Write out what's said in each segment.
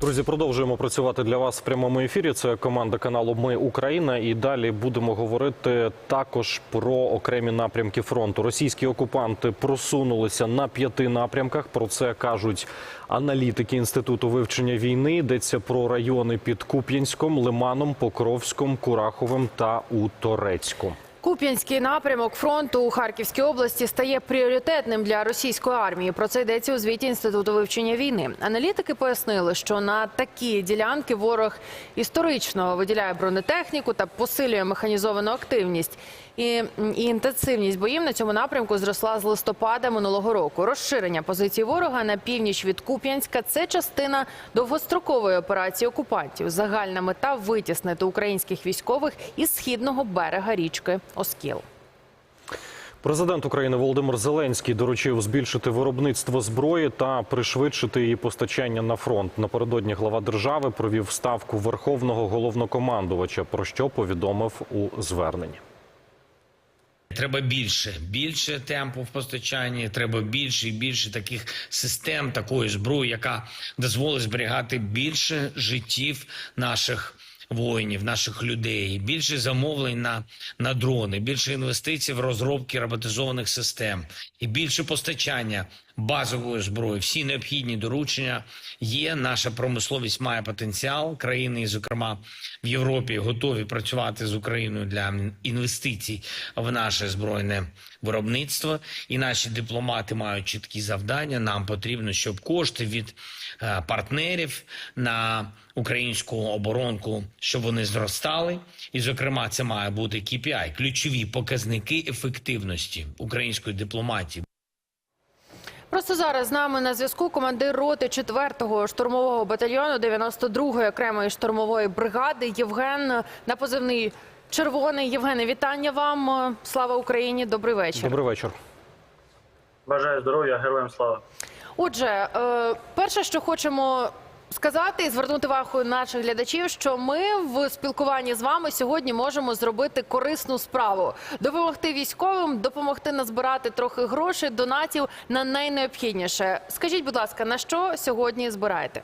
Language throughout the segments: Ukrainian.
Друзі, продовжуємо працювати для вас в прямому ефірі. Це команда каналу Ми Україна. І далі будемо говорити також про окремі напрямки фронту. Російські окупанти просунулися на п'яти напрямках. Про це кажуть аналітики інституту вивчення війни. Йдеться про райони під Куп'янськом, Лиманом, Покровськом, Кураховим та у Торецьку. Куп'янський напрямок фронту у Харківській області стає пріоритетним для російської армії. Про це йдеться у звіті інституту вивчення війни. Аналітики пояснили, що на такі ділянки ворог історично виділяє бронетехніку та посилює механізовану активність. І, і інтенсивність боїв на цьому напрямку зросла з листопада минулого року. Розширення позицій ворога на північ від Куп'янська це частина довгострокової операції окупантів. Загальна мета витіснити українських військових із східного берега річки Оскіл. Президент України Володимир Зеленський доручив збільшити виробництво зброї та пришвидшити її постачання на фронт. Напередодні глава держави провів ставку верховного головнокомандувача, про що повідомив у зверненні. Треба більше, більше темпу в постачанні. Треба більше і більше таких систем, такої зброї, яка дозволить зберігати більше життів наших воїнів, наших людей, більше замовлень на, на дрони, більше інвестицій в розробки роботизованих систем. І більше постачання базової зброї. Всі необхідні доручення є. Наша промисловість має потенціал. Країни, зокрема в Європі, готові працювати з Україною для інвестицій в наше збройне виробництво. І наші дипломати мають чіткі завдання. Нам потрібно, щоб кошти від е, партнерів на українську оборонку, щоб вони зростали. І, зокрема, це має бути KPI, ключові показники ефективності української дипломатії. Просто зараз з нами на зв'язку командир роти 4-го штурмового батальйону 92-ї окремої штурмової бригади Євген на позивний червоний. Євгене, вітання вам. Слава Україні! Добрий вечір. Добрий вечір. Бажаю здоров'я, героям слава. Отже, е, перше, що хочемо сказати і звернути увагу наших глядачів, що ми в спілкуванні з вами сьогодні можемо зробити корисну справу, допомогти військовим, допомогти назбирати трохи грошей, донатів на найнеобхідніше. Скажіть, будь ласка, на що сьогодні збираєте?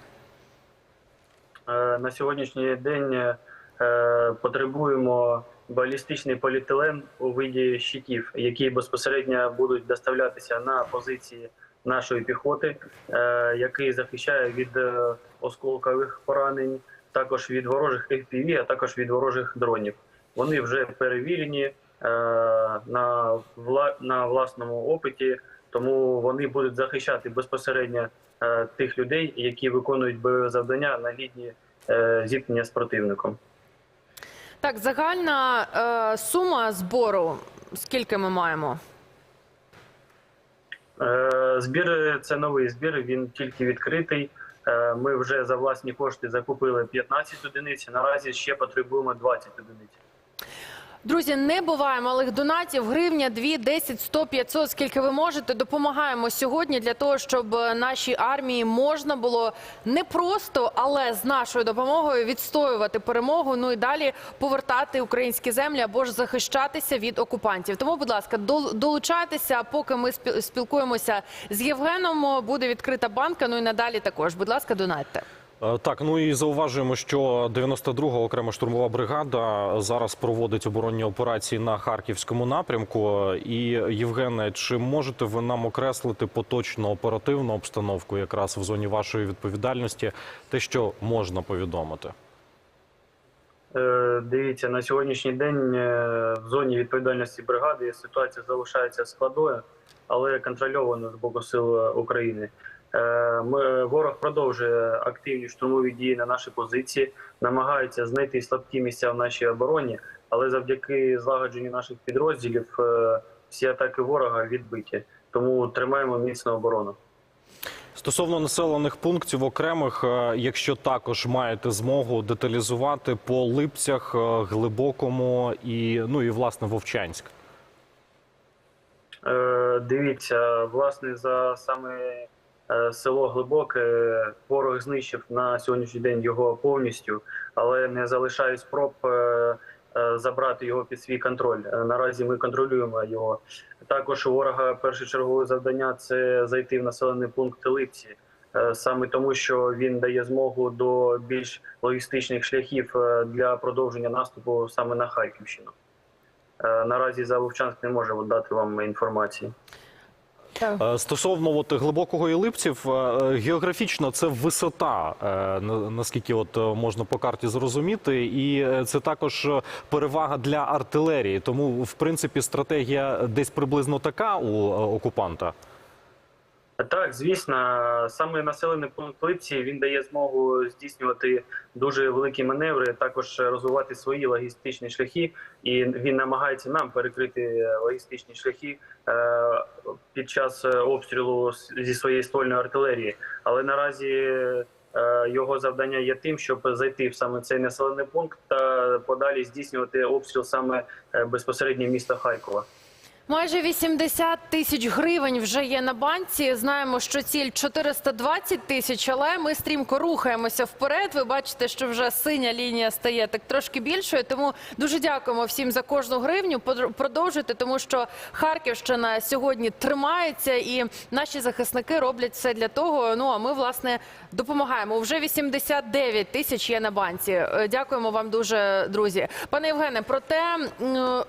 Е, На сьогоднішній день е, потребуємо балістичний поліетилен у виді щитів, які безпосередньо будуть доставлятися на позиції нашої піхоти, е, який захищає від е, осколкових поранень, також від ворожих FPV, а також від ворожих дронів. Вони вже перевірені е, на, на власному опиті, тому вони будуть захищати безпосередньо тих людей, які виконують бойове завдання на е, зіткнення з противником. Так, загальна сума збору. Скільки ми маємо? Е, Збір це новий збір. Він тільки відкритий. Е, Ми вже за власні кошти закупили 15 одиниць. Наразі ще потребуємо 20 одиниць. Друзі, не буває малих донатів. Гривня, 2, 10, 100, 500, скільки ви можете. Допомагаємо сьогодні для того, щоб е, нашій армії можна було не просто, але з нашою допомогою відстоювати перемогу. Ну і далі повертати українські землі або ж захищатися від окупантів. Тому, будь ласка, дол- долучайтеся. Поки ми спіл- спілкуємося з Євгеном, буде відкрита банка. Ну і надалі також. Будь ласка, донатьте. Е, Так, ну і зауважуємо, що 92-га окрема штурмова бригада зараз проводить оборонні операції на харківському напрямку. І Євгене, чи можете ви нам окреслити поточну оперативну обстановку якраз в зоні вашої відповідальності, те, що можна повідомити? Е, Дивіться, на сьогоднішній день е, в зоні відповідальності бригади ситуація залишається складною, але контрольованою з боку сил України. Е, ворог продовжує активні штурмові дії на наші позиції, намагається знайти слабкі місця в нашій обороні, але завдяки злагодженню наших підрозділів е, всі атаки ворога відбиті. Тому тримаємо міцну оборону. Стосовно населених пунктів окремих, е, якщо також маєте змогу деталізувати по липцях, глибокому і ну і власне Вовчанськ. Дивіться, власне, за саме село Глибоке ворог знищив на сьогоднішній день його повністю, але не залишає спроб е, е, забрати його під свій контроль. Е, Наразі ми контролюємо його. Також у ворога першочергове завдання це зайти в населений пункт Липці. е, саме тому, що він дає змогу до більш логістичних шляхів е, для продовження наступу саме на Харківщину. Е, Наразі за Вовчанськ не може дати вам інформації. Е, Стосовно от глибокого і липців, е, географічно це висота, е, на- наскільки от можна по карті зрозуміти, і це також перевага для артилерії. Тому, в принципі, стратегія десь приблизно така у окупанта. Так, звісно, саме населений пункт Липці він дає змогу здійснювати дуже великі маневри, також розвивати свої логістичні шляхи, і він намагається нам перекрити логістичні шляхи е, під час обстрілу зі своєї ствольної артилерії. Але наразі е, його завдання є тим, щоб зайти в саме цей населений пункт та подалі здійснювати обстріл саме е, безпосередньо міста Харкова. Майже 80 тисяч гривень вже є на банці. Знаємо, що ціль 420 тисяч, але ми стрімко рухаємося вперед. Ви бачите, що вже синя лінія стає так трошки більшою. Тому дуже дякуємо всім за кожну гривню. Продовжуйте, тому що Харківщина сьогодні тримається, і наші захисники роблять все для того. Ну а ми власне допомагаємо. Вже 89 тисяч є на банці. Е, Дякуємо вам дуже, друзі. Пане Євгене, проте. м,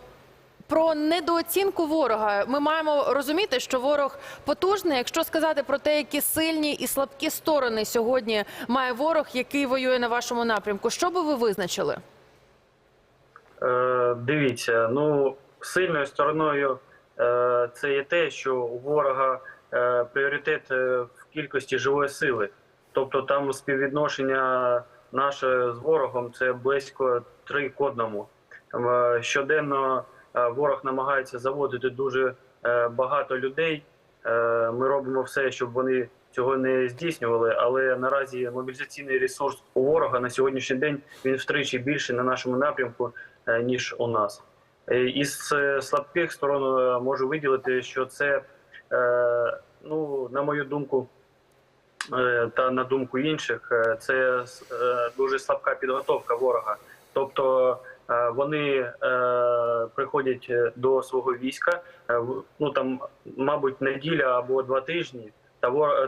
про недооцінку ворога ми маємо розуміти, що ворог потужний. Якщо сказати про те, які сильні і слабкі сторони сьогодні має ворог, який воює на вашому напрямку, що би ви визначили? Е, дивіться, ну сильною стороною е, це є те, що у ворога е, пріоритет е, в кількості живої сили. Тобто там співвідношення наше з ворогом це близько 3 к 1. Е, щоденно ворог намагається заводити дуже е, багато людей. Е, Ми робимо все, щоб вони цього не здійснювали, але наразі мобілізаційний ресурс у ворога на сьогоднішній день він втричі більший на нашому напрямку е, ніж у нас. Е, Із е, слабких сторон е, можу виділити, що це, е, ну на мою думку, е, та на думку інших, е, це е, дуже слабка підготовка ворога. Тобто е, вони е, приходять е, до свого війська, е, ну там, мабуть, неділя або два тижні.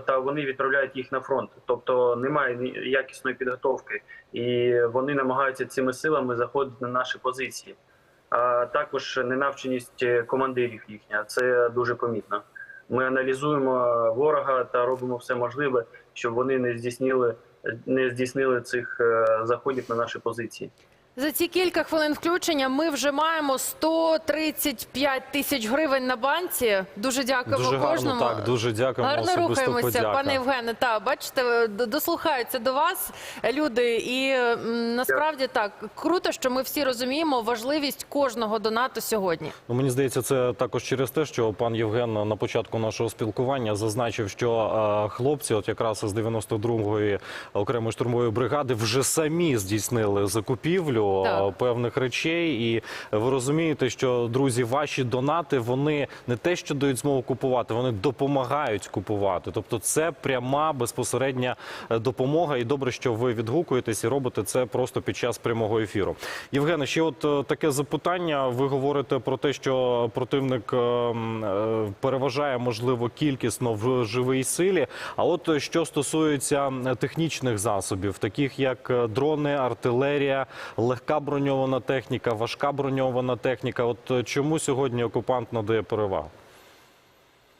Та вони відправляють їх на фронт, тобто немає якісної підготовки, і вони намагаються цими силами заходити на наші позиції. А також ненавченість е, командирів їхня це дуже помітно. Ми аналізуємо ворога та робимо все можливе, щоб вони не здійснили не здійснили цих е, заходів на наші позиції. За ці кілька хвилин включення ми вже маємо 135 тисяч гривень на банці. Дуже дякуємо Дуже гарно, кожному. так, дуже дякуємо. Гарно рухаємося, подяка. пане Євгене. Та бачите, дослухаються до вас люди, і м, насправді так круто, що ми всі розуміємо важливість кожного донату сьогодні. Ну, мені здається, це також через те, що пан Євген на початку нашого спілкування зазначив, що е, хлопці, от якраз із 92-ї окремої штурмової бригади, вже самі здійснили закупівлю Так. е, певних речей. І ви розумієте, що друзі, ваші донати вони не те, що дають змогу купувати, вони допомагають купувати. Тобто, це пряма безпосередня е, допомога. І добре, що ви відгукуєтесь і робите це просто під час прямого ефіру. Євгене, ще от е, таке запитання. Ви говорите про те, що противник переважає можливо кількісно в живій силі. А от що стосується технічних засобів, таких як дрони, артилерія, легка броньована техніка, важка броньована техніка. От е, чому сьогодні окупант надає перевагу?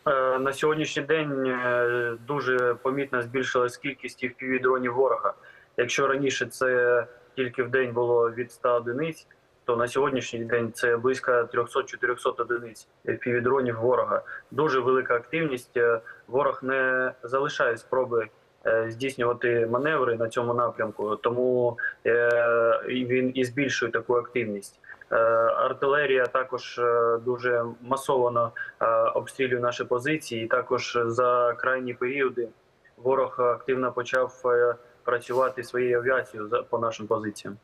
Е, На сьогоднішній день е, дуже помітно збільшилась кількість FPV-дронів ворога. Якщо раніше це тільки в день було від 100 одиниць, то на сьогоднішній день це близько 300-400 одиниць FPV-дронів ворога. Дуже велика активність. Ворог не залишає спроби здійснювати маневри на цьому напрямку, тому е, він і збільшує таку активність. Е, Артилерія також е, дуже масово е, обстрілює наші позиції. І також за крайні періоди ворог активно почав е, працювати своєю авіацією по нашим позиціям.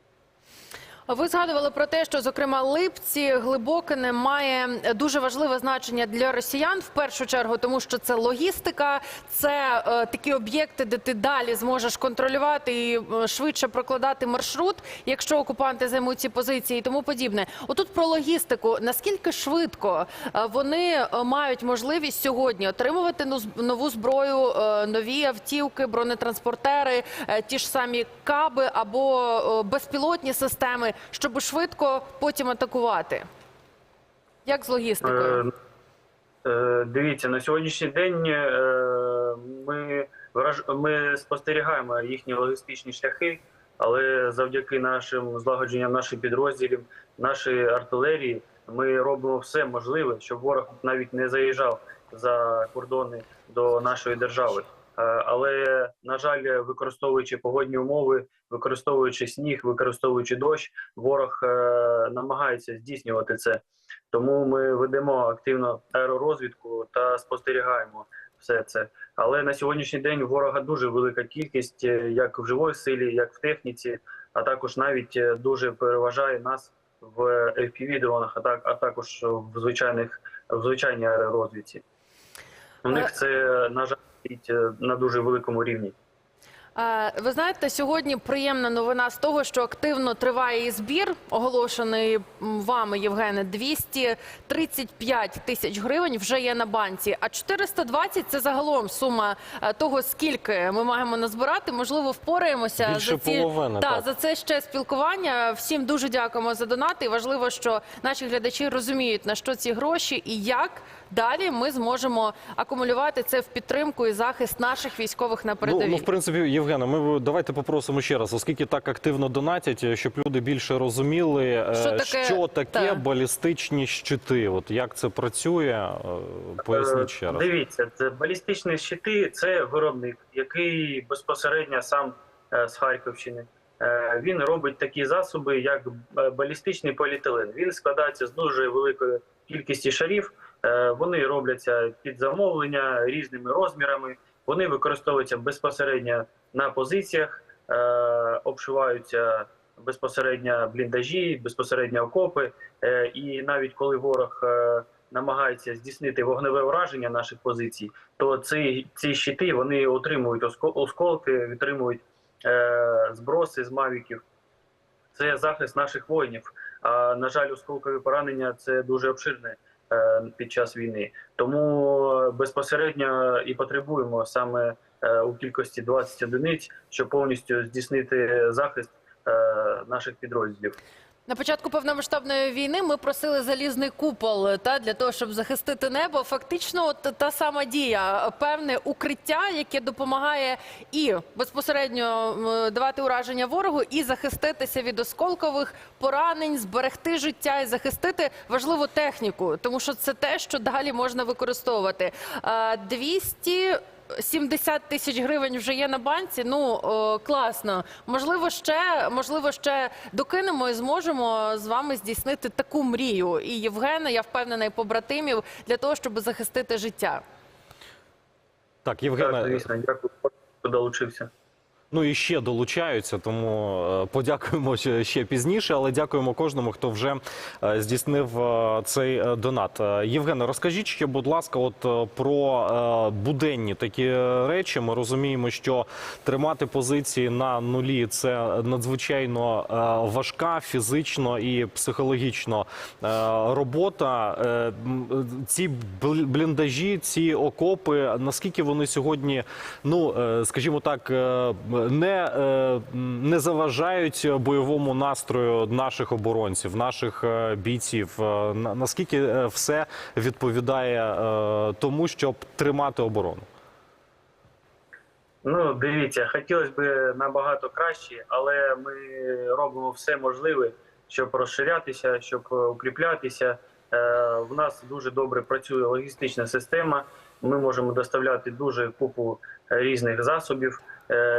Ви згадували про те, що зокрема Липці Глибокине має дуже важливе значення для росіян в першу чергу, тому що це логістика, це е, такі об'єкти, де ти далі зможеш контролювати і е, швидше прокладати маршрут, якщо окупанти займуть ці позиції і тому подібне. Отут про логістику. Наскільки швидко е, вони е, мають можливість сьогодні отримувати нову зброю, нові автівки, бронетранспортери, ті ж самі каби або безпілотні системи, щоб швидко потім атакувати? Як з логістикою? Е, е, Дивіться, на сьогоднішній день е, ми, ми спостерігаємо їхні логістичні шляхи, але завдяки нашим злагодженням наших підрозділів, нашої артилерії, ми робимо все можливе, щоб ворог навіть не заїжджав за кордони до нашої держави. Е, Але на жаль, використовуючи погодні умови, використовуючи сніг, використовуючи дощ, ворог е, намагається здійснювати це. Тому ми ведемо активно аеророзвідку та спостерігаємо все це. Але на сьогоднішній день у ворога дуже велика кількість, е, як в живої силі, як в техніці, а також навіть дуже переважає нас в fpv дронах, а так а також в звичайних в звичайній аеророзвідці. У них це на жаль стоїть, е, на дуже великому рівні. Ви знаєте, сьогодні приємна новина з того, що активно триває і збір, оголошений вами, Євгене, 235 тисяч гривень вже є на банці. А 420 – це загалом сума е, того, скільки ми маємо назбирати. Можливо, впораємося Більше за ці половини, Та, так. за це ще спілкування. Всім дуже дякуємо за донати. І важливо, що наші глядачі розуміють на що ці гроші і як далі ми зможемо акумулювати це в підтримку і захист наших військових на передовій. Ну, ну, в принципі, Євгена, ми давайте попросимо ще раз, оскільки так активно донатять, щоб люди більше розуміли, е, Що таке- що таке та. балістичні щити. От як це працює, е, поясніть ще Е, раз. Дивіться, це балістичні щити це виробник, який безпосередньо сам е, з Харківщини. Е, Він робить такі засоби, як е, балістичний поліетилен. Він складається з дуже великої кількості шарів. Е, Вони робляться під замовлення різними розмірами. Вони використовуються безпосередньо на позиціях, е, обшиваються безпосередньо бліндажі, безпосередньо окопи. Е, І навіть коли ворог намагається здійснити вогневе ураження наших позицій, то ці, ці щити вони отримують оско- осколки, отримують е, зброси з мавіків. Це захист наших воїнів. А на жаль, осколкові поранення це дуже обширне під час війни. Тому безпосередньо і потребуємо саме е, у кількості 20 одиниць, щоб повністю здійснити захист е, наших підрозділів. На початку повномасштабної війни ми просили залізний купол та для того, щоб захистити небо. Фактично, от та сама дія, певне укриття, яке допомагає і безпосередньо давати ураження ворогу, і захиститися від осколкових поранень, зберегти життя і захистити важливу техніку, тому що це те, що далі можна використовувати. Е, 200 70 тисяч гривень вже є на банці. Ну о, класно. Можливо, ще можливо, ще докинемо і зможемо з вами здійснити таку мрію. І Євгена, я впевнена, і побратимів для того, щоб захистити життя. Так, Євгена, Так, звісно, дякую, що долучився. Ну і ще долучаються, тому е, подякуємо ще- пізніше, але дякуємо кожному, хто вже е, здійснив е, цей донат. Євгене, розкажіть ще, будь ласка, от про буденні такі речі. Ми розуміємо, що тримати позиції на нулі це надзвичайно важка фізично і психологічно робота. Ці бл- бліндажі, ці окопи, наскільки вони сьогодні, ну скажімо так, не, е, не заважають бойовому настрою наших оборонців, наших е, бійців. Е, Наскільки все відповідає тому, щоб тримати оборону? Ну, дивіться, хотілося б набагато краще, але ми робимо все можливе, щоб розширятися, щоб укріплятися. В нас дуже добре працює логістична система. Ми можемо доставляти дуже купу різних засобів,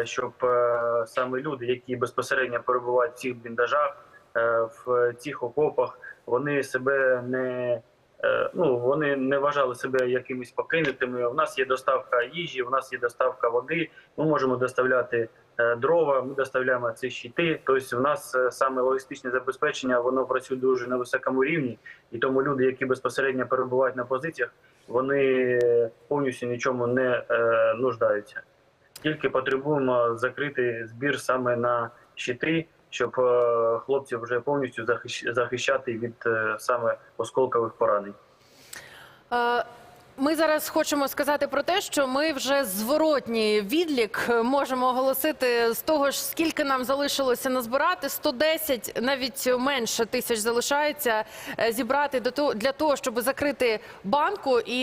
щоб е, саме люди, які безпосередньо перебувають в цих бліндажах, е, в цих окопах, вони себе не е, ну вони не вважали себе якимись покинутими. У нас є доставка їжі, у нас є доставка води. Ми можемо доставляти е, дрова, ми доставляємо ці щити. Тобто, в нас е, саме логістичне забезпечення воно працює дуже на високому рівні, і тому люди, які безпосередньо перебувають на позиціях, вони повністю нічому не е, нуждаються. Тільки потребуємо закрити збір саме на щити, щоб е, хлопців вже повністю захищати від е, саме осколкових поранень. Ми зараз хочемо сказати про те, що ми вже зворотній відлік можемо оголосити з того ж, скільки нам залишилося назбирати. 110, навіть менше тисяч залишається е, зібрати для того, щоб закрити банку. І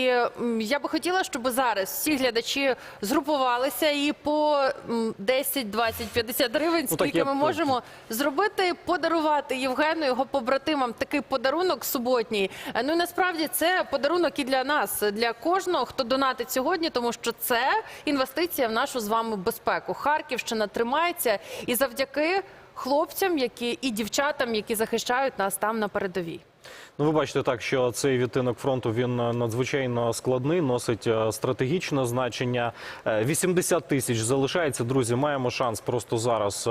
я би хотіла, щоб зараз всі глядачі згрупувалися і по м, 10, 20, 50 гривень, Ну, так скільки я ми можемо зробити, подарувати Євгену його побратимам такий подарунок суботній. Е, Ну і насправді це подарунок і для нас, для кожного, хто донатить сьогодні, тому що це інвестиція в нашу з вами безпеку. Харківщина тримається і завдяки хлопцям, які і дівчатам, які захищають нас там на передовій. Ну, ви бачите так, що цей відтинок фронту він е, надзвичайно складний, носить е, стратегічне значення. Е, 80 тисяч залишається. Друзі, маємо шанс просто зараз е,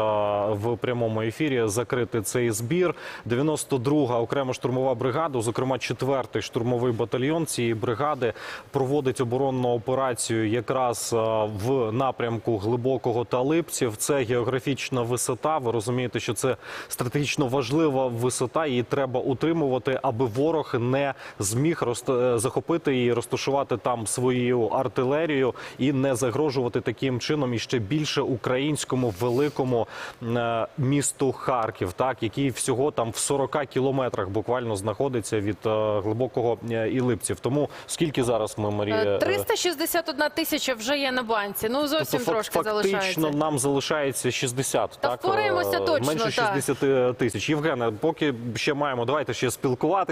в прямому ефірі закрити цей збір. 92-га окрема штурмова бригада, зокрема 4-й штурмовий батальйон цієї бригади, проводить оборонну операцію якраз е, в напрямку глибокого та липців. Це географічна висота. Ви розумієте, що це стратегічно важлива висота. Її треба утримувати, аби ворог не зміг е, захопити і розташувати там свою артилерію і не загрожувати таким чином іще більше українському великому е, місту Харків, так який всього там в 40 кілометрах буквально знаходиться від е, глибокого е, і липців. Тому скільки зараз ми Марія Е, е, 361 тисяча вже є на банці. Ну зовсім Тобто, трошки фактично залишається. нам залишається 60, Та так? впораємося точно, Менше так. 60 тисяч. Євгене, поки ще маємо, давайте ще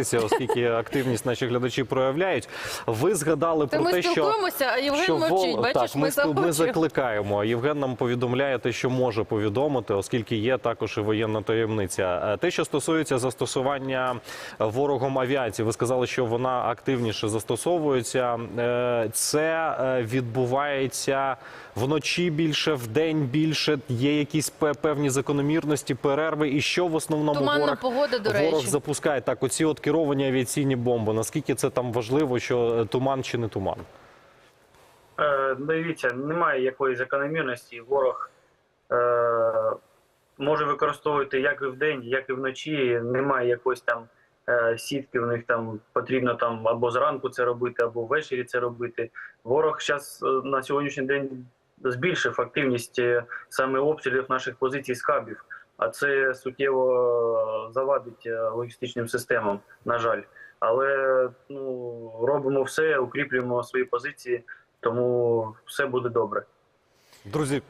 спілкуватися, оскільки активність наші глядачі проявляють. Ви згадали Та про ми те, що... спілкуємося, а Євген що мовчить. Вол- Бачиш, так, ми ми, ми закликаємо. Євген нам повідомляє те, що може повідомити, оскільки є також і воєнна таємниця. Е, Те, що стосується застосування ворогом авіації, ви сказали, що вона активніше застосовується. Е, Це е, відбувається вночі більше, вдень більше. Є якісь певні закономірності, перерви. І що в основному Туманна ворог, погода, до ворог речі. запускає? Так, оці от керовані авіаційні бомби. Наскільки це там важливо, що е, туман чи не туман? Е, дивіться, немає якоїсь закономірності. Ворог е, може використовувати як і вдень, як і вночі. Немає якоїсь там е, сітки. В них там потрібно там або зранку це робити, або ввечері це робити. Ворог зараз на сьогоднішній день збільшив активність е, саме обстрілів наших позицій скабів. А це суттєво завадить е, логістичним системам, на жаль. Але ну робимо все, укріплюємо свої позиції, тому все буде добре. Друзі,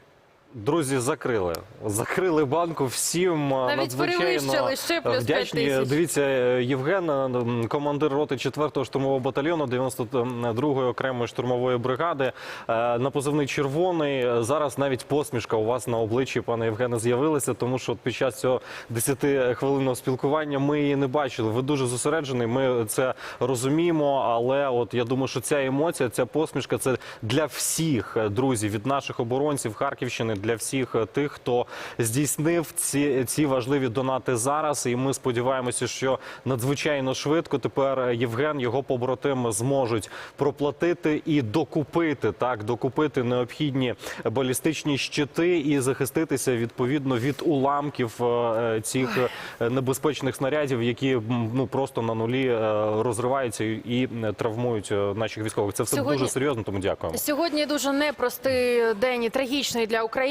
друзі, закрили. Закрили банку всім Навіть надзвичайно ще плюс вдячні. Дивіться, е, Євген, е, командир роти 4-го штурмового батальйону 92-ї окремої штурмової бригади е, на позивний червоний. Зараз навіть посмішка у вас на обличчі, пане Євгене, з'явилася, тому що під час цього 10-хвилинного спілкування ми її не бачили. Ви дуже зосереджений. Ми це розуміємо, але от я думаю, що ця емоція, ця посмішка це для всіх друзів від наших оборонців Харківщини, для всіх е, тих, хто здійснив ці, ці важливі донати зараз. І ми сподіваємося, що надзвичайно швидко тепер Євген його побратими зможуть проплатити і докупити так, докупити необхідні балістичні щити і захиститися відповідно від уламків е, цих е, небезпечних снарядів, які ну просто на нулі розриваються і травмують наших військових. Це все Сьогодні- дуже серйозно, тому дякуємо. Сьогодні дуже непростий день і трагічний для України.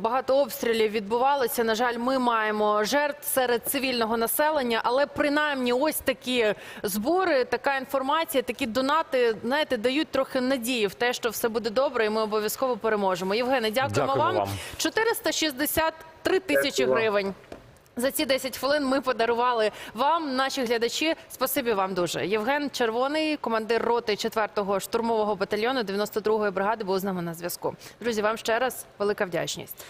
Багато обстрілів відбувалося. На жаль, ми маємо жертв серед цивільного населення, але принаймні ось такі збори, така інформація, такі донати, знаєте, дають трохи надії в те, що все буде добре, і ми обов'язково переможемо. Євгене, дякуємо Дякуємо вам. 463 тисячі гривень. За ці 10 хвилин ми подарували вам, наші глядачі. Спасибі вам дуже. Євген Червоний, командир роти 4-го штурмового батальйону 92-ї бригади, був з нами на зв'язку. Друзі, вам ще раз велика вдячність.